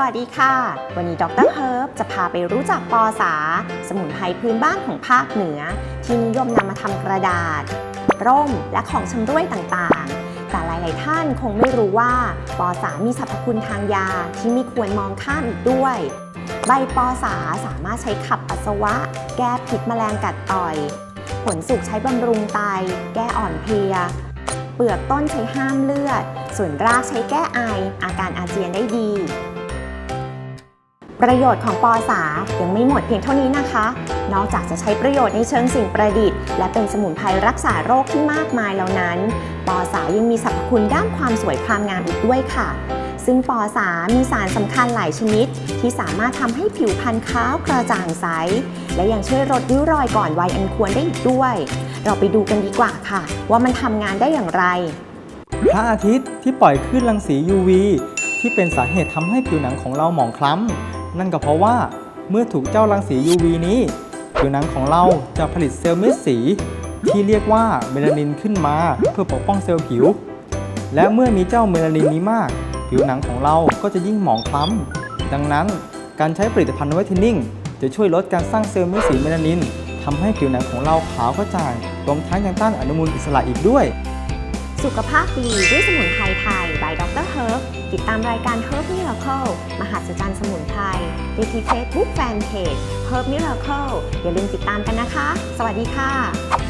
วัสดีค่ะ วันนี้ดรเฮิร์บจะพาไปรู้จักปอสา สมุนไพรพื้นบ้านของภาคเหนือ ที่นิยมนำมาทำกระดาษ ร่มและของชำร่วยต่างๆ แต่หลาย ๆ ท่านคงไม่รู้ว่าปอสามีสรรพคุณทางยาที่ไม่ควรมองข้ามอีกด้วย ใบปอสาสามารถใช้ขับปัสสาวะ แก้พิษแมลงกัดต่อย ผลสุกใช้บำรุงไต แก้อ่อนเพลียเปลือกต้นใช้ห้ามเลือด ส่วนรากใช้แก้ไอ อาการอาเจียนได้ดี ประโยชน์ของปอสายังไม่หมดเพียงเท่านี้นะคะ นอกจากจะใช้ประโยชน์ในเชิงสิ่งประดิษฐ์ และเป็นสมุนไพรรักษาโรคที่มากมายแล้วนั้น ปอสายังมีสรรพคุณด้านความสวยความงามอีกด้วยค่ะ ซึ่งปอสามีสารสำคัญหลายชนิด ที่สามารถทำให้ผิวพรรณขาวกระจ่างใส และยังช่วยลดริ้วรอยก่อนวัยอันควรได้อีกด้วย เราไปดูกันดีกว่าค่ะ ว่ามันทำงานได้อย่างไร พระอาทิตย์ที่ปล่อยคลื่นรังสี UV ที่เป็นสาเหตุทำให้ผิวหนังของเราหมองคล้ำ นั่นก็เพราะว่าเมื่อถูกเจ้ารังสี UV นี้ผิวหนังของเราจะผลิตเซลล์เม็ดสี ที่เรียกว่าเมลานินขึ้นมาเพื่อปกป้องเซลล์ผิว และเมื่อมีเจ้าเมลานินนี้มาก ผิวหนังของเราก็จะยิ่งหมองคล้ำดังนั้นการใช้ผลิตภัณฑ์ไวท์เทนนิ่งจะช่วยลดการสร้างเซลล์เม็ดสีเมลานินทำให้ผิวหนังของเราขาวกระจ่างรวมทั้งยังต้านอนุมูลอิสระอีกด้วย สุขภาพดีด้วยสมุนไพรไทย by Dr. Herb ติดตามรายการ Herb Miracle มหัศจรรย์สมุนไพรได้ที่ Facebook Fanpage Herb Miracle อย่าลืมติดตามกันนะคะ สวัสดีค่ะ